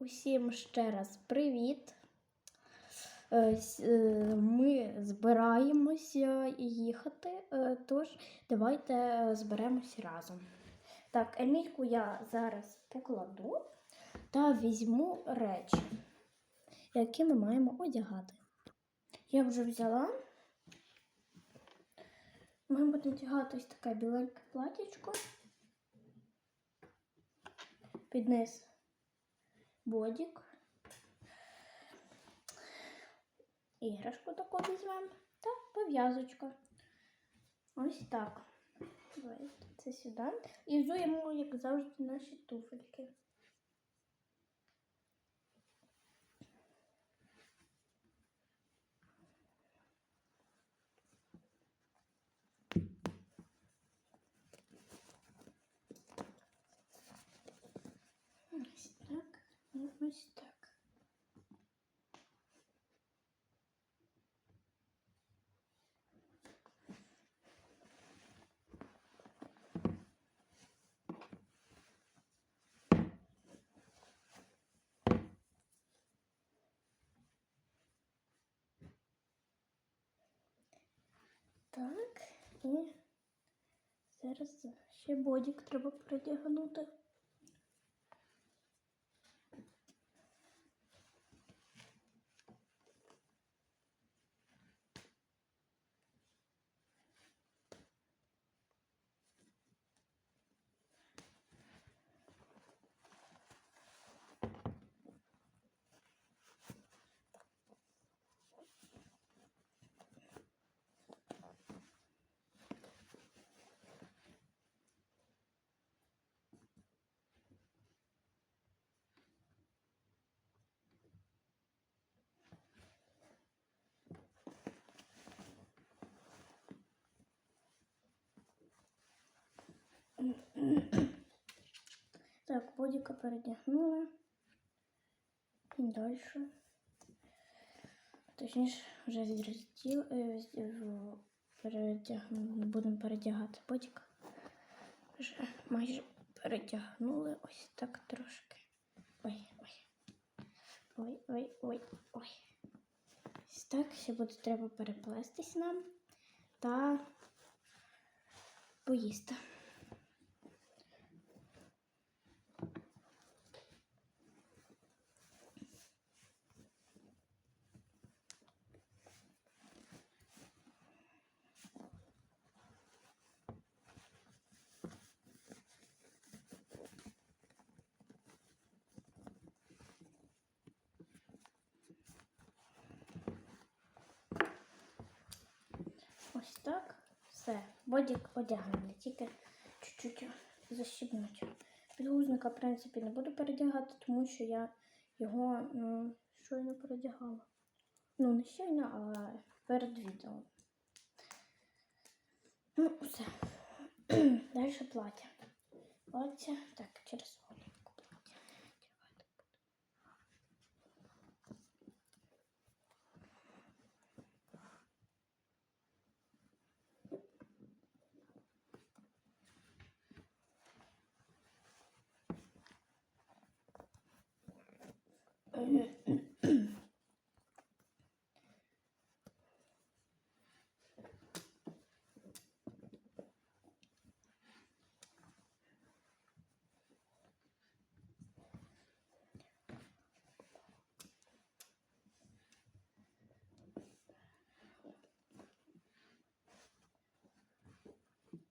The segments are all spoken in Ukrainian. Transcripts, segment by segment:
Усім ще раз привіт. Е, е, Ми збираємося їхати, е, тож давайте зберемось разом. Так, Емільку я зараз покладу та візьму речі, які ми маємо одягати. Я вже взяла. Ми будемо одягати ось таке біленьке платічко. Під низ бодік. Іграшку таку візьмемо та пов'язочка. Ось так. Це сюди. І взуємо, як завжди, наші туфельки. Ось так і ось так. Так, і зараз ще бодік треба передягнути. Так, бодіка передягнула. І далі. Точніше, вже відрозділ, е, з- будемо передягати бодіка. Вже майже перетягнули ось так трошки. Ой, ой. Ой, ой, ой, ой. Ось так, ще буде треба переплестись нам та поїсти. Ось так. Все. Бодік одягнений. Тільки чуть-чуть защібнуть. Підгузника, в принципі, не буду передягати, тому що я його ну, щойно передягала. Ну, не щойно, а перед відео. Ну, все. Далі плаття. Плаття. Так, через голівку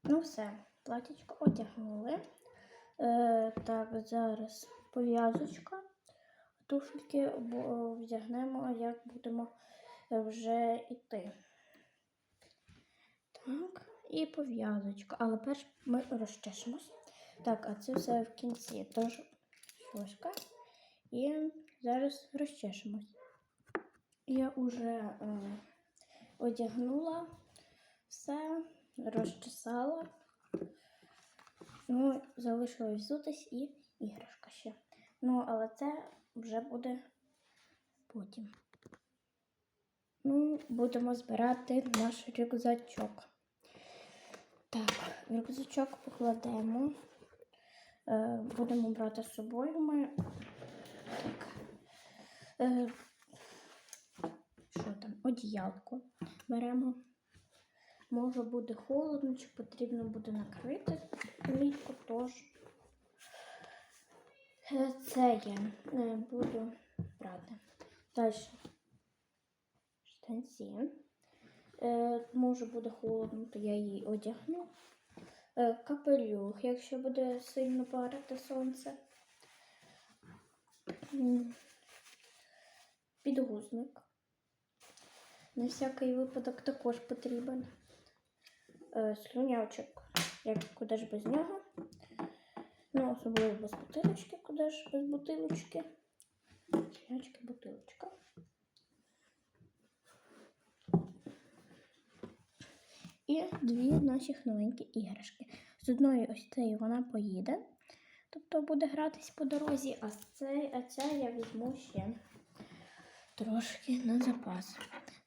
Ну все, платічко одягнули. Е, так, зараз пов'язочка. Туфельки вдягнемо, як будемо вже йти. Так, і пов'язочка. Але перш ми розчешемось. Так, а це все в кінці. Тож швошка. І зараз розчешемось. Я вже е, одягнула все, розчесала. Ну, залишилось взутись і іграшка ще. Ну, але це вже буде потім. Ну, будемо збирати наш рюкзачок. Так, рюкзачок покладемо. Е, будемо брати з собою ми. Так, Е, що там? Одіялко беремо. Може буде холодно, чи потрібно буде накрити влітку теж. Е, Це я е, буду брати. Далі. Штанці. Е, може буде холодно, то я її одягну. Капелюх, якщо буде сильно парити сонце. Підгузник. На всякий випадок також потрібен. Слюнявчик, як куди ж без нього. Ну, особливо без бутилочки, куди ж без бутилочки. Слюнявчики, бутилочка. І дві наших новенькі іграшки. З одної ось цієї вона поїде, тобто буде гратись по дорозі, а цей, а ця я візьму ще трошки на запас.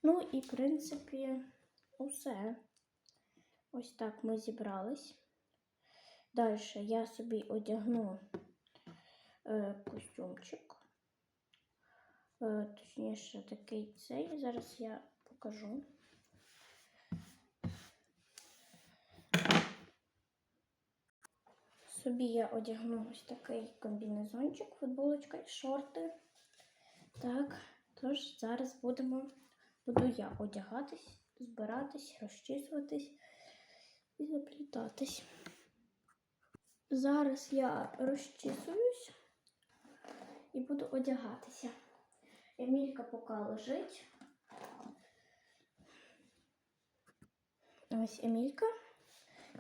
Ну і, в принципі, усе. Ось так ми зібрались. Далі я собі одягну е, костюмчик. Е, точніше, такий цей. Зараз я покажу. Собі я одягну ось такий комбінезончик, футболочка і шорти. Так, тож зараз будемо, буду я одягатись, збиратись, розчісуватись і заплітатись. Зараз я розчісуюсь і буду одягатися. Емілька поки лежить. Ось Емілька.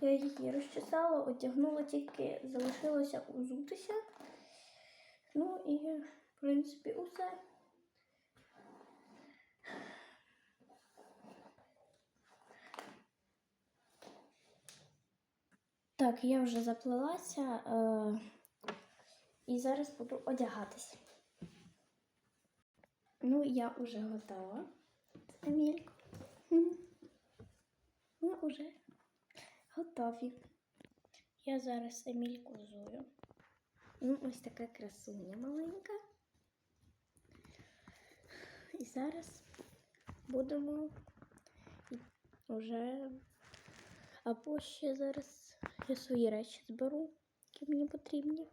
Я її розчесала, одягнула, тільки залишилося узутися. Ну і, в принципі, усе. Так, я вже заплелася е- і зараз буду одягатись. Ну, я вже готова. Емілько. Ми вже готові. Я зараз Емільку зую. Ну, ось така красуня маленька. І зараз будемо вже або ще зараз я свої речі зберу, які мені потрібні.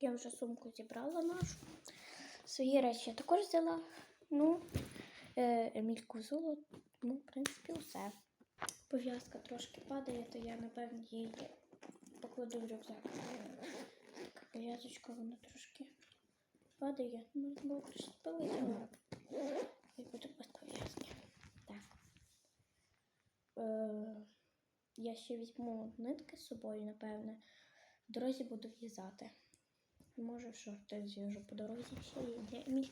Я вже сумку зібрала нашу. Свої речі я також взяла. Ну, е, Емільку взула. Ну, в принципі, все. Пов'язка трошки падає, то я, напевно, її покладу в рюкзак. Така пов'язочка, вона трошки падає. Можна було пришпилити, але і буде без пов'язки. Так. Е, я ще візьму нитки з собою, напевне. В дорозі буду в'язати. Може, шорти зв'яжу по дорозі ще є.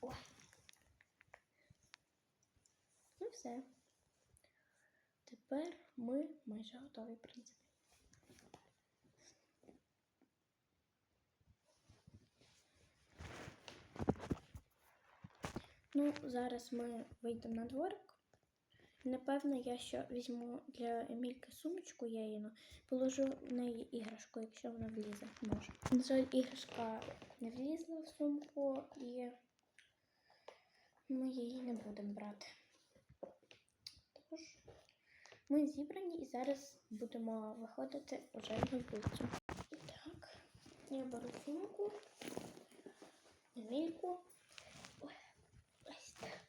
Ой. Ну все. Тепер ми майже готові, в принципі. Ну, зараз ми вийдемо на дворик. Напевно, я ще візьму для Емільки сумочку яїну, положу в неї іграшку, якщо вона влізе. Може. На жаль, іграшка не влізла в сумку і ми її не будемо брати. Тож, ми зібрані і зараз будемо виходити вже на вулицю. І так, я беру сумку, Емільку. Ось так.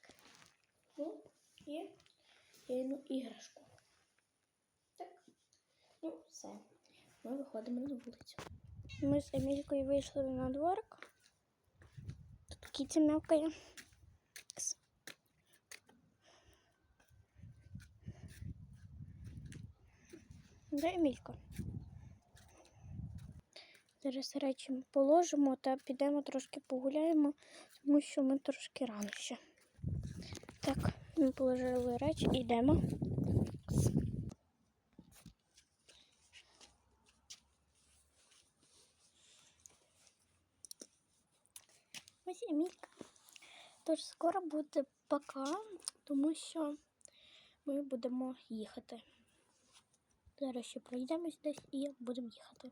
Ну, і яйну іграшку. Так. Ну, все. Ми виходимо на вулицю. Ми з Емількою вийшли на дворик. Тут кіця м'явкає. Де Емілька? Зараз речі положимо та підемо трошки погуляємо, тому що ми трошки рано ще. Так, ми положили речі і йдемо. Ось Емілька. Тож скоро буде пока, тому що ми будемо їхати. Зараз ще пройдемось десь і будемо їхати.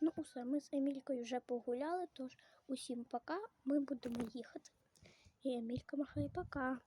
Ну, усе, ми з Емількою вже погуляли, тож усім пока. Ми будемо їхати. І Емілька махає пока.